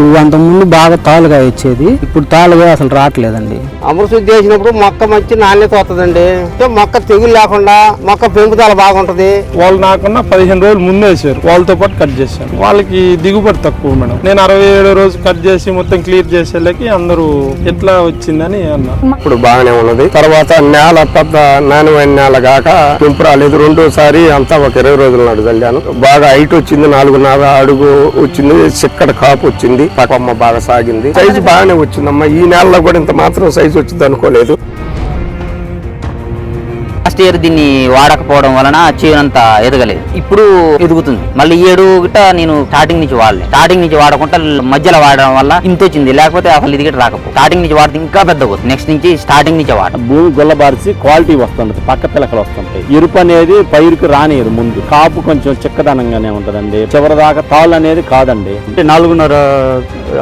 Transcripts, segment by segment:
ఇప్పుడు అంత ముందు బాగా తాలుగా ఇచ్చేది ఇప్పుడు తాలుగా అసలు రావట్లేదండి. అమృశుద్ధి చేసినప్పుడు మొక్క మంచి నాణ్యత వస్తుందండి. అంటే మొక్క తెగులు లేకుండా మొక్క పెంపుదల బాగుంటది. వాళ్ళు నాకన్నా పదిహేను రోజులు ముందు వేసారు. వాళ్ళతో పాటు కట్ చేశాను. వాళ్ళకి దిగుబడి తక్కువ మేడం. నేను అరవై ఏడు రోజు కట్ చేసి మొత్తం క్లియర్ చేసేళ్ళకి అందరూ ఎట్లా వచ్చిందని అన్నారు. ఇప్పుడు బాగానే ఉన్నది. తర్వాత నేల పెద్ద నాణ్యమైన నేల కాక పెంపు రాలేదు. రెండోసారి అంతా ఒక ఇరవై రోజుల నాడు చల్లాను. బాగా హైట్ వచ్చింది నాలుగున్నర అడుగు వచ్చింది చిక్కడ కాపు వచ్చింది. పక్కమ్మ బాగా సాగింది. సైజు బాగానే వచ్చిందమ్మా. ఈ నెలలో కూడా ఇంత మాత్రం సైజు వచ్చింది అనుకోలేదు. ఇయర్ దీన్ని వాడకపోవడం వలన చేనంత ఎదగలేదు. ఇప్పుడు ఎదుగుతుంది. మళ్ళీ ఏడు గిట్ట నేను స్టార్టింగ్ నుంచి వాడలే. స్టార్టింగ్ నుంచి వాడకుండా మధ్యలో వాడడం వల్ల ఇంత వచ్చింది. లేకపోతే అసలు ఇది గిట్ట రాకపో. స్టార్టింగ్ నుంచి వాడితే ఇంకా పెద్ద పోతుంది నెక్స్ట్ నుంచి స్టార్టింగ్ నుంచి వాడడం భూమి గుల్లబారిచి క్వాలిటీ వస్తుంటది. పక్క పిలకలు వస్తుంటాయి. ఎరుపు అనేది పైరుకి రానియదు ముందు. కాపు కొంచెం చిక్కదనంగానే ఉంటదండి. చివరి దాకా తాళ్ళు అనేది కాదండి. అంటే నాలుగున్నర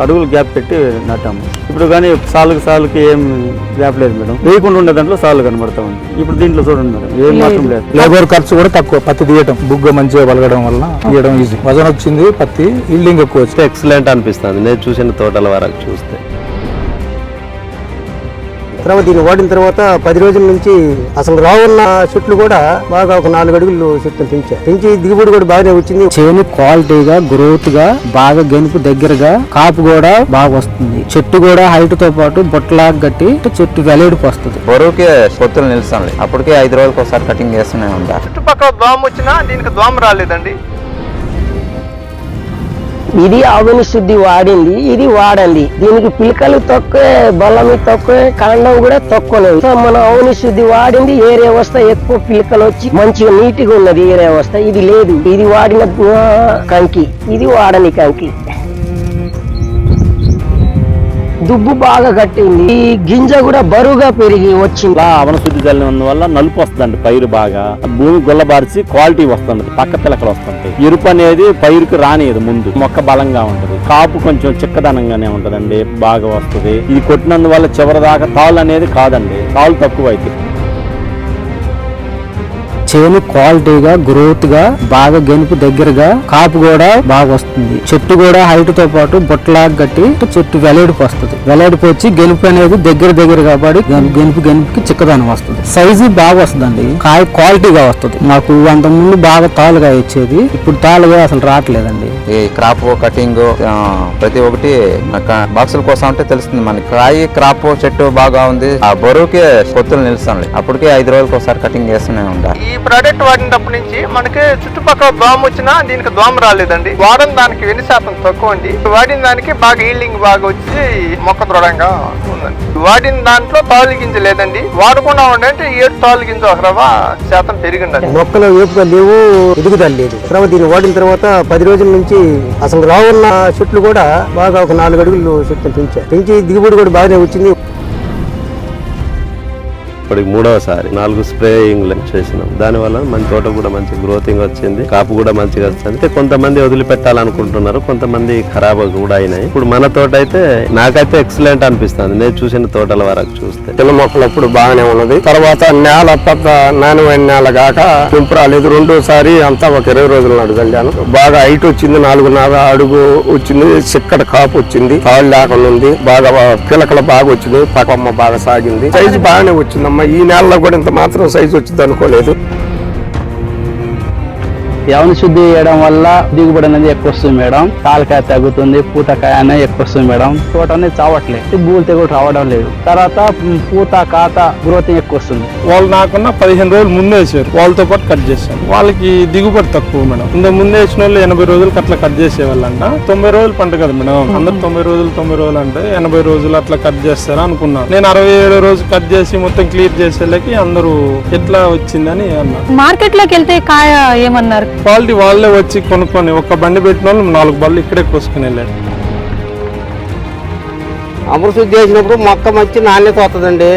అడుగులు గ్యాప్ పెట్టి నాటాము. ఇప్పుడు కానీ సాలుకి సాలుకి ఏం గ్యాప్ లేదు మేడం. వేయకుండా ఉండే దాంట్లో సాలు కనబడతా ఉంది. ఇప్పుడు దీంట్లో చూడండి మేడం ఏం మాత్రం లేదు. లేబర్ ఖర్చు కూడా తక్కువ పత్తి తీయటం. బుగ్గ మంచిగా వలగడం వల్ల తీయడం ఈజీ వజన్ వచ్చింది పత్తి ఈల్డింగ్ ఎక్కువ వచ్చింది. ఎక్సలెంట్ అనిపిస్తుంది. నేను చూసిన తోటల వరకు చూస్తే. తర్వాత దీన్ని వాడిన తర్వాత పది రోజుల నుంచి అసలు రావున్న చెట్లు కూడా బాగా ఒక నాలుగు అడుగులు చెట్లు పెంచారు. పెంచి దిగుబడి కూడా బాగానే వచ్చింది. చేను క్వాలిటీగా గ్రోత్గా బాగా గెనుపు దగ్గరగా కాపు కూడా బాగా వస్తుంది. చెట్టు కూడా హైట్తో పాటు బొట్టలాగా కట్టి చెట్టు వెలేడుపు వస్తుంది. బరువుకే పొత్తులు నిలుస్తాను అప్పటికే ఐదు రోజులకు ఒకసారి కటింగ్ చేస్తూనే ఉంటా. చుట్టుపక్కల దోమ వచ్చినా దీనికి దోమ రాలేదండి. ఇది ఆవుని శుద్ధి వాడింది ఇది వాడండి దీనికి పిలకలు తక్కువే బలమి తక్కువే కాండం కూడా తక్కువనే. మన ఆవుని శుద్ధి వాడింది ఏ వ్యవస్థ ఎక్కువ పిలకలు వచ్చి మంచిగా నీట్గా ఉన్నది ఏ వ్యవస్థ ఇది లేదు. ఇది వాడిన కంకి. ఇది వాడని కంకి. దుబ్బు బాగా కట్టింది. ఈ గింజ కూడా బరువుగా పెరిగి వచ్చింది. ఇలా అవనశుద్ధి చల్లిన వల్ల నలుపు వస్తుందండి పైరు బాగా. భూమి గుల్లబారిచి క్వాలిటీ వస్తుంది పక్క పిలకలు వస్తుంటాయి. ఎరుపు అనేది పైరుకు రానియదు ముందు. మొక్క బలంగా ఉంటది. కాపు కొంచెం చిక్కదనంగానే ఉంటదండి బాగా వస్తుంది. ఇది కొట్టినందువల్ల చివరి దాకా తాళ్ళు అనేది కాదండి తాళ్ళు తక్కువ అయితే చేను క్వాలిటీగా గ్రోత్గా బాగా గెనుపు దగ్గరగా కాపు కూడా బాగా వస్తుంది. చెట్టు కూడా హైట్తో పాటు బొట్టలాగా కట్టి చెట్టు వెలేడుపు వస్తుంది. వెలేడుపు వచ్చి గెనుపు అనేది దగ్గర దగ్గర కాబట్టి గెలుపు గెనుపు గెనుపుకి చిక్కదనం వస్తుంది. సైజు బాగా వస్తుందండి. కాయ క్వాలిటీగా వస్తుంది. మాకు అంతకుముందు బాగా తాలుగా ఇచ్చేది. ఇప్పుడు తాలుగా అసలు రావట్లేదండి. ఈ క్రాప్ కటింగ్ ప్రతి ఒక్కటి బాక్సుల కోసం అంటే తెలుస్తుంది మనకి. కాయ క్రాప్ చెట్టు బాగా ఉంది. ఆ బరువుకే పొత్తులు నిలుస్తాను అప్పటికే ఐదు రోజులకు ఒకసారి కటింగ్ చేస్తూనే ఉంటారు ప్రోడక్ట్ వాడినప్పటి నుంచి మనకి చుట్టుపక్కల దోమ వచ్చినా దీనికి దోమ రాలేదండి. వాడని దానికి వెన్ని శాతం తక్కువ అండి. వాడిన దానికి బాగా ఈల్డింగ్ బాగా వచ్చి మొక్క దృఢంగా ఉందండి. వాడిన దాంట్లో తాలు గింజ లేదండి. వాడకుండా ఉండంటే ఏడు తాలు గింజ ఒక రవ్వ శాతం పెరిగిందండి. మొక్కలు వేపుగా లేవు ఎదుగుదల లేదు. తర్వాత దీన్ని వాడిన తర్వాత పది రోజుల నుంచి అసలు రావున్న చెట్లు కూడా బాగా ఒక నాలుగు అడుగులు చెట్లు పెంచారు. పెంచి దిగుబడి కూడా బాగానే వచ్చింది. ఇప్పటికి మూడవసారి నాలుగు స్ప్రేయింగ్ చేసినాం. దానివల్ల మన తోట కూడా మంచి గ్రోతింగ్ వచ్చింది కాపు కూడా మంచిగా వస్తుంది. అయితే కొంతమంది వదిలిపెట్టాలనుకుంటున్నారు కొంతమంది ఖరాబ్ కూడా అయినాయి. ఇప్పుడు మన తోట అయితే నాకైతే ఎక్సలెంట్ అనిపిస్తుంది. నేను చూసిన తోటల వరకు చూస్తే. చిన్న మొక్కలు అప్పుడు బాగానే ఉన్నది. తర్వాత నేల పెద్ద నాణ్యమైన నేల కాక పెంపు రాలేదు రెండోసారి అంతా ఒక ఇరవై రోజుల నాడు చల్లాను. బాగా హైట్ వచ్చింది నాలుగున్నర అడుగు వచ్చింది చిక్కడ కాపు వచ్చింది తాళ్ళు లేకుండా ఉంది. బాగా పిలకలు బాగా వచ్చింది పక్కమ్మ బాగా సాగింది. సైజు బాగానే వచ్చిందమ్మ. ఈ నెలలో కూడా ఇంత మాత్రం సైజు వచ్చింది అనుకోలేదు. యవన శుద్ధి చేయడం వల్ల దిగుబడి అనేది ఎక్కువ వస్తుంది మేడం. తాలకాయ తగ్గుతుంది పూతకాయ అనేది ఎక్కువ వస్తుంది మేడం. తోట అనేది చావట్లేదు. భూమి తెగులు రావడం లేదు. తర్వాత పూత కాత గ్రోత్ ఎక్కువ వస్తుంది. వాళ్ళు నాకన్నా పదిహేను రోజులు ముందు వేసారు. వాళ్ళతో పాటు కట్ చేశాను వాళ్ళకి దిగుబడి తక్కువ మేడం. ఇంత ముందు వేసిన వాళ్ళు ఎనభై రోజులకి అట్లా కట్ చేసేవాళ్ళంట. తొంభై రోజులు పంట కదా మేడం. అందరు తొంభై రోజులు తొంభై రోజులు అంటే ఎనభై రోజులు అట్లా కట్ చేస్తారా అనుకున్నాను. నేను అరవై ఏడు రోజు కట్ చేసి మొత్తం క్లియర్ చేసేళ్ళకి అందరూ ఎట్లా వచ్చిందని అన్నారు. మార్కెట్లోకి వెళ్తే కాయ ఏమన్నారు? క్వాలిటీ వాళ్ళే వచ్చి కొనుక్కొని ఒక బండి పెట్టిన వాళ్ళు నాలుగు బళ్ళు ఇక్కడే కోసుకుని వెళ్ళారు. అమృశుద్ధి చేసినప్పుడు మొక్క మంచి నాణ్యత వస్తుందండి.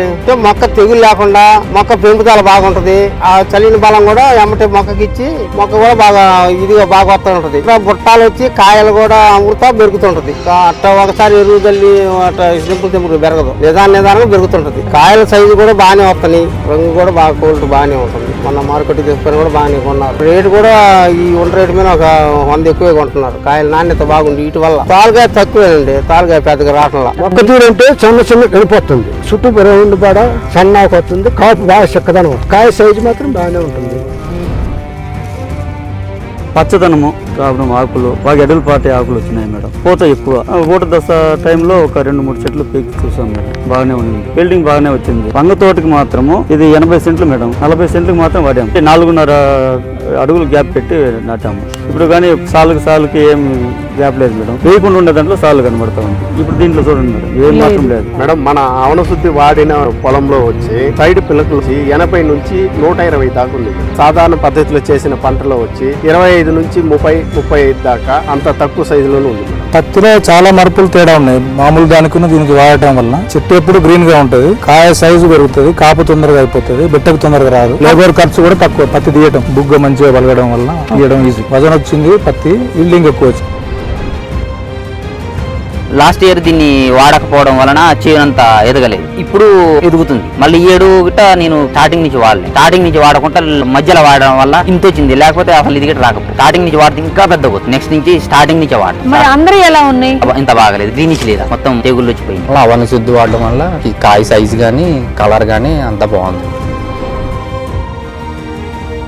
మొక్క తెగులు లేకుండా మొక్క పెంపుదల బాగుంటది. ఆ చలిని బలం కూడా ఎమ్మటి మొక్కకి ఇచ్చి మొక్క కూడా బాగా ఇదిగా బాగా వస్తూ ఉంటది. బుట్టాలు వచ్చి కాయలు కూడా అమృత పెరుగుతుంటది. అట్ట ఒకసారి ఎరువు తల్లి అట్ట సింపుల్ సింపుల్ పెరగదు. నిదాన నిదానంగా పెరుగుతుంటది. కాయల సైజు కూడా బాగానే వస్తాయి రంగు కూడా బాగా కోల్డ్ బాగానే ఉంటుంది. మొన్న మార్కెట్ తీసుకొని కూడా బాగానే కొన్నారు. రేటు కూడా ఈ ఉండ రేటు మీద ఒక వంద ఎక్కువే కొంటున్నారు. కాయల నాణ్యత బాగుంది. వీటి వల్ల తాలుగాయ తక్కువేనండి. తాలుగాయ పెద్దగా రావట్లా ఒక్క చూడంటే చిన్న చిన్న వెళ్ళిపోతుంది. చుట్టూ పెరగండి కూడా సన్నాకు వస్తుంది. కాపు బాగా చిక్కదనం కాయ సైజు మాత్రం బాగానే ఉంటుంది. పచ్చదనము ప్రాబ్లం ఆకులు బాగా ఎడలపాటి ఆకులు వచ్చినాయి మేడం. పూత ఎక్కువ. పూత దశ టైంలో ఒక రెండు మూడు చెట్లు పీకి చూసాం మేడం. బాగానే ఉంది. బిల్డింగ్ బాగానే వచ్చింది. వంగ తోటకి మాత్రము ఇది ఎనభై సెంట్లు మేడం. నలభై సెంట్లకు మాత్రం వాడాము అంటే నాలుగున్నర అడుగులు గ్యాప్ పెట్టి నాటాము. ఇప్పుడు కానీ సాలుకి సాలుకి ఏం గ్యాప్ లేదు మేడం. వేయకుండా ఉండే దాంట్లో సాలు కనబడతా ఉంది. ఇప్పుడు దీంట్లో చూడండి మేడం. ఏం మాత్రం లేదు. మేడం మన అవనశుద్ధి వాడిన పొలంలో వచ్చి సైడ్ పిల్లకలు వచ్చి ఎనభై నుంచి నూట ఇరవై దాకా ఉంది. సాధారణ పద్ధతిలో చేసిన పంటలో వచ్చి ఇరవై ఐదు నుంచి ముప్పై ముప్పై ఐదు దాకా అంత తక్కువ సైజులోనే ఉంది. పత్తిలో చాలా మార్పులు తేడా ఉన్నాయి. మామూలు దానికి దీనికి వాడటం వల్ల చెట్టు ఎప్పుడు గ్రీన్గా ఉంటది. కాయ సైజు పెరుగుతుంది కాపు తొందరగా అయిపోతుంది బిట్టకు తొందరగా రాదు. లేబర్ ఖర్చు కూడా తక్కువ పత్తి తీయటం బుగ్గ మంచిగా వలగడం వల్ల తీయడం ఈజీ వజన వచ్చింది పత్తి ఇల్డింగ్ ఎక్కువ వచ్చింది. లాస్ట్ ఇయర్ దీన్ని వాడకపోవడం వలన చేనంత ఎదగలేదు. ఇప్పుడు ఎదుగుతుంది. మళ్ళీ ఈ ఏడు గిట్ట నేను స్టార్టింగ్ నుంచి వాడలే. స్టార్టింగ్ నుంచి వాడకుండా మధ్యలో వాడడం వల్ల ఇంత వచ్చింది. లేకపోతే అసలు ఇది గిట్ట రాకపోతే. స్టార్టింగ్ నుంచి వాడితే ఇంకా పెద్ద పోతుంది నెక్స్ట్ నుంచి స్టార్టింగ్ నుంచి వాడతాం. మరి అందరూ ఎలా ఉన్నాయి? ఇంత బాగలేదు. గ్రీనిష్ లేదా? మొత్తం తెగుళ్ళు వచ్చిపోయింది అవన్న శుద్ధి వాడడం వల్ల ఈ కాయ సైజు కానీ కలర్ కానీ అంతా బాగుంది.